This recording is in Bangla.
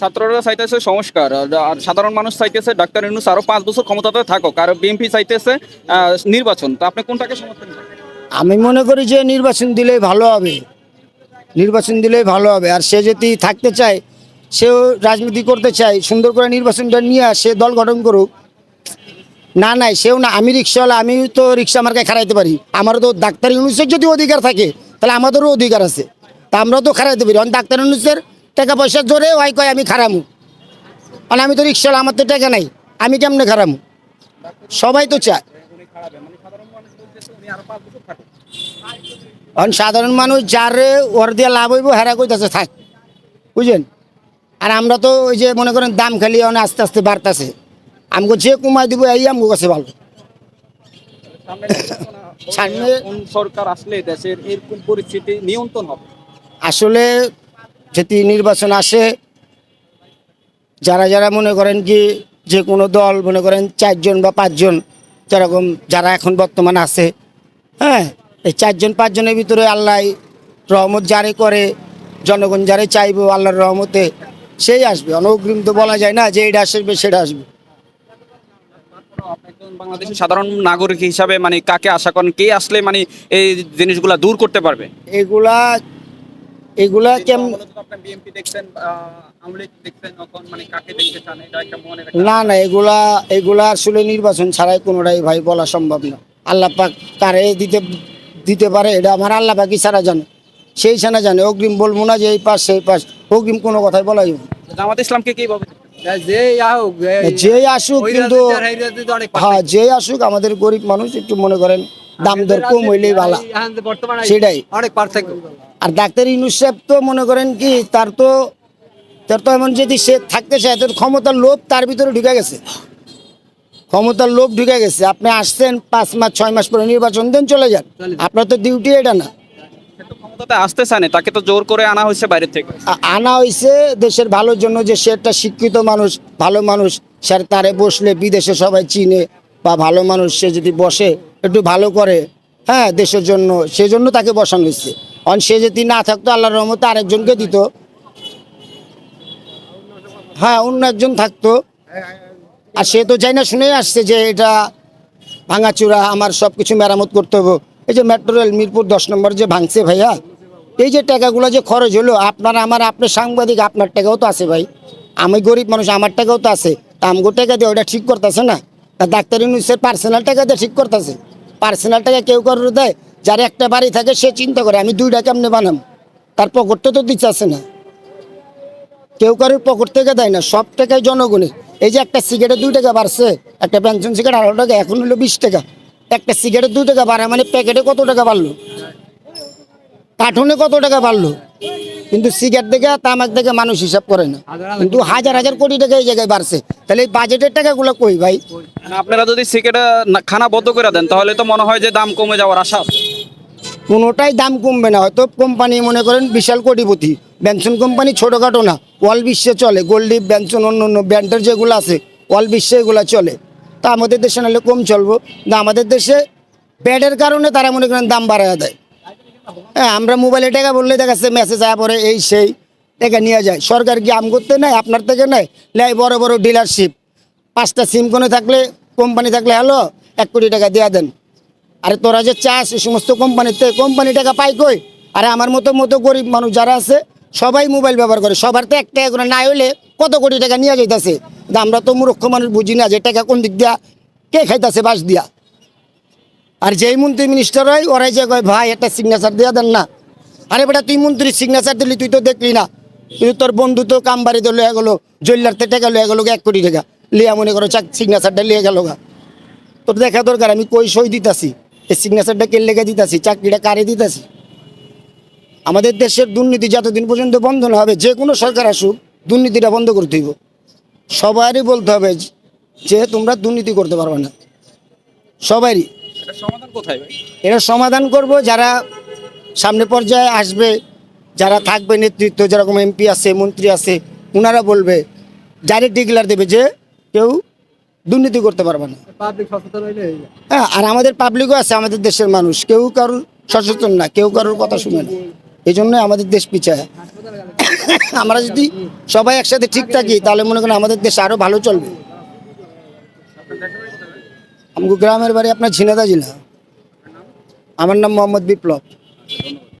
ছাত্ররা চাইতেছে সংস্কার, আর- সাধারণ মানুষ চাইতেছে ডাক্তার ইউনুস আরও পাঁচ বছর ক্ষমতাতে থাকুক, আর বিএনপি চাইতেছে নির্বাচন। তো আপনি কোনটাকে সমর্থন আমি মনে করি যে নির্বাচন দিলেই ভালো হবে। নির্বাচন দিলেই ভালো হবে। আর সে যদি থাকতে চায়, সেও রাজনীতি করতে চায়, সুন্দর করে নির্বাচনটা নিয়ে সে দল গঠন করুক। না, নাই, সেও না, আমি রিক্সাওয়ালা, আমি তো রিক্সা মার্কায় খারাইতে পারি। আমারও তো ডাক্তার ইউনুসের যদি অধিকার থাকে, তাহলে আমাদেরও অধিকার আছে। তা আমরাও তো খারাইতে পারি। অন ডাক্তার ইউনুসের টাকা পয়সা জোরে ওই কয় আমি খারামু। মানে আমি তো রিক্সা আমার তো টাকা নাই। আমি কেমনে খারামু? সবাই তো চায়। কারণ সাধারণ মানুষ যার ওর দিয়ে লাভ হইব হেরা কইতাছে থাক। বুঝলেন আর আমরা তো ওই যে মনে করেন দাম খালি অনেক আস্তে আস্তে বাড়তাছে। আমাকে যে কমাই দিব এই আমগো কাছে ভালো। সামনে সরকার আসলে দেশের এরকম পরিস্থিতি নিয়ন্ত্রণ হবে? আসলে যদি নির্বাচন আসে যারা যারা মনে করেন কি যে কোনো দল মনে করেন চারজন বা পাঁচজন যেরকম যারা এখন বর্তমান আছে হ্যাঁ এই চারজন পাঁচজনের ভিতরে আল্লাহ রহমত যারে করে জনগণ যারে চাইব আল্লাহর রহমতে সেই আসবে। অনগ্রিম তো বলা যায় না যে এটা আসবে সেটা আসবে। বাংলাদেশের সাধারণ নাগরিক হিসাবে মানে কাকে আশা করেন কে আসলে মানে এই জিনিসগুলা দূর করতে পারবে? এগুলা এগুলা কেম মানে কাকে দেখতে চান? এটা একটা মনে না না এগুলা এগুলা আসলে নির্বাচন ছাড়াই কোনোটাই ভাই বলা সম্ভব না। আল্লাহ পাক কারে দিতে দিতে পারে এটা আমার আল্লাহ পাকই ছাড়া জানে। সেই ছাড়া জানে অগ্রিম বলব না যে এই পাশ সেই পাশ অগ্রিম কোনো কথাই বলাই যাবে জামাত ইসলামকে কি ভাবে যে আসুক কিন্তু হ্যাঁ যে আসুক আমাদের গরিব মানুষ একটু মনে করেন দাম দর কম হইলেই ভালো। সেটাই। অনেক পার্থক্য। আর ডাক্তার ইনুস সাহেব তো মনে করেন কি তার তো তার তো এমন যদি সে থাকতে চায় তার ক্ষমতার লোভ তার ভিতরে ঢুকে গেছে। ক্ষমতার লোভ ঢুকে গেছে। আপনি আসছেন পাঁচ মাস ছয় মাস পরে নির্বাচন দেন চলে যান। আপনার তো ডিউটি এটা না। ক্ষমতাতে আসতে চায় তাকে তো জোর করে আনা হয়েছে বাইরে থেকে। আনা হয়েছে দেশের ভালোর জন্য যে সে একটা শিক্ষিত মানুষ ভালো মানুষ তারে বসলে বিদেশে সবাই চিনে বা ভালো মানুষ সে যদি বসে একটু ভালো করে হ্যাঁ দেশের জন্য সেজন্য তাকে বসানো হয়েছে। অন সে যদি না থাকতো, আল্লাহর রহমতে আরেকজনকে দিত। হ্যাঁ অন্য একজন থাকতো। আর সে তো চাই না শুনেই আসছে যে এটা ভাঙাচুরা, আমার সব কিছু মেরামত করতে হবে। এই যে মেট্রো রেল মিরপুর দশ নম্বর যে ভাঙছে ভাইয়া, এই যে টাকাগুলো যে খরচ হলো, আপনার আমার, আপনার সাংবাদিক আপনার টাকাও তো আছে ভাই। আমি গরিব মানুষ, আমার টাকাও তো আছে। তা আমগো টাকা দিয়ে ওটা ঠিক করতেছে না? ডাক্তার ইউনুসের পার্সোনাল টাকা দিয়ে ঠিক করতেছে। পার্সোনাল টাকা কেউ কারোর দেয়? যার একটা বাড়ি থাকে, সে চিন্তা করে, আমি দুইটা কেমনে বানাম? তার পকেটটা তো দিচ্ছে না। কেউ কারোর পকেট থেকে দেয় না, সব টাকাই জনগণের। এই যে একটা সিগারেট দুই টাকা বাড়ছে, একটা পেনশন সিগারেট আঠারো টাকা, এখন হলো বিশ টাকা। একটা সিগারেট দুই টাকা বাড়ে মানে প্যাকেটে কত টাকা বাড়লো? কার্টুনে কত টাকা বাড়লো? কিন্তু সিগারেট দেখে তামাক দেখে মানুষ হিসাব করে না। কিন্তু হাজার হাজার কোটি টাকা এই জায়গায় বাড়ছে। তাহলে এই বাজেটের টাকাগুলো কই ভাই? আপনারা যদি সিগারেট খানা বন্ধ করে দেন, তাহলে তো মনে হয় যে দাম কমে যাওয়ার আশা আছে। কোনোটাই দাম কমবে না। হয়তো কোম্পানি মনে করেন বিশাল কোটিপতি। ব্যানসন কোম্পানি ছোটোখাটো না। ওয়াল বিশ্বে চলে। গোল্ডিপ ব্যানসন অন্য অন্য ব্র্যান্ডের যেগুলো আছে ওয়াল বিশ্বে এগুলো চলে। তা আমাদের দেশে নাহলে কম চলবো। না, আমাদের দেশে ব্যাডের কারণে তারা মনে করেন দাম বাড়ায় দেয়। হ্যাঁ আমরা মোবাইলে টাকা বললে দেখাচ্ছে মেসেজ আয়া পরে এই সেই, টাকা নিয়ে যায়। সরকার কি আম করতে নেয়? আপনার থেকে নেয়? নেয় বড় বড় ডিলারশিপ পাঁচটা সিম কোনে থাকলে কোম্পানি থাকলে হ্যালো এক কোটি টাকা দেওয়া দেন। আরে তোরা যে চাস এই সমস্ত কোম্পানিতে, কোম্পানি টাকা পাই কই? আরে আমার মতো মতো গরিব মানুষ যারা আছে, সবাই মোবাইল ব্যবহার করে। সবার তো একটা করে না হলে কত কোটি টাকা নিয়ে যাইতেছে? আমরা তো মূর্খ মানুষ, বুঝি না যে টাকা কোন দিক দিয়া, কে খাইতেছে বাস দিয়া। আর যেই মন্ত্রী মিনিস্টার হয়, ওরাই যে কয়, ভাই, একটা সিগনেচার দেওয়া দেন না। আরে বেটা, তুই মন্ত্রীর সিগনেচার দিলি, তুই তো দেখলি না। কিন্তু তোর বন্ধু তো কাম বাড়িতে লয়ে গেলো জৈলারতে টাকা লয়ে গেলো এক কোটি টাকা। লিয়া মনে করো চাক সিগনেচারটা লিয়ে গেল গা। তোর দেখা দরকার, আমি কই সই দিতাছি? এই সিগনেচারটা কে লেগে দিতাছি? চাকরিটা কারে দিতাছি? আমাদের দেশের দুর্নীতি যতদিন পর্যন্ত বন্ধ না হবে যে কোনো সরকার আসুক দুর্নীতিটা বন্ধ করতে হইব। সবারই বলতে হবে যে তোমরা দুর্নীতি করতে পারবে না। সবারই। এটা সমাধান কোথায় এরা সমাধান করব যারা সামনে পর্যায়ে আসবে যারা থাকবে নেতৃত্ব যেরকম এমপি আছে মন্ত্রী আছে ওনারা বলবে ডাইরেক্ট ডিক্লার দেবে যে কেউ দুর্নীতি করতে পারবে না। হ্যাঁ আর আমাদের পাবলিকও আছে আমাদের দেশের মানুষ। কেউ কারোর সচেতন না কেউ কারোর কথা শুনে না। এই জন্যই আমাদের দেশ পিছায়। আমরা যদি সবাই একসাথে ঠিক থাকি তাহলে মনে করেন আমাদের দেশ আরও ভালো চলবে। আমি গ্রামের বাড়ি আপনার ঝিনাদা জেলা। আমার নাম মোহাম্মদ বিপ্লব।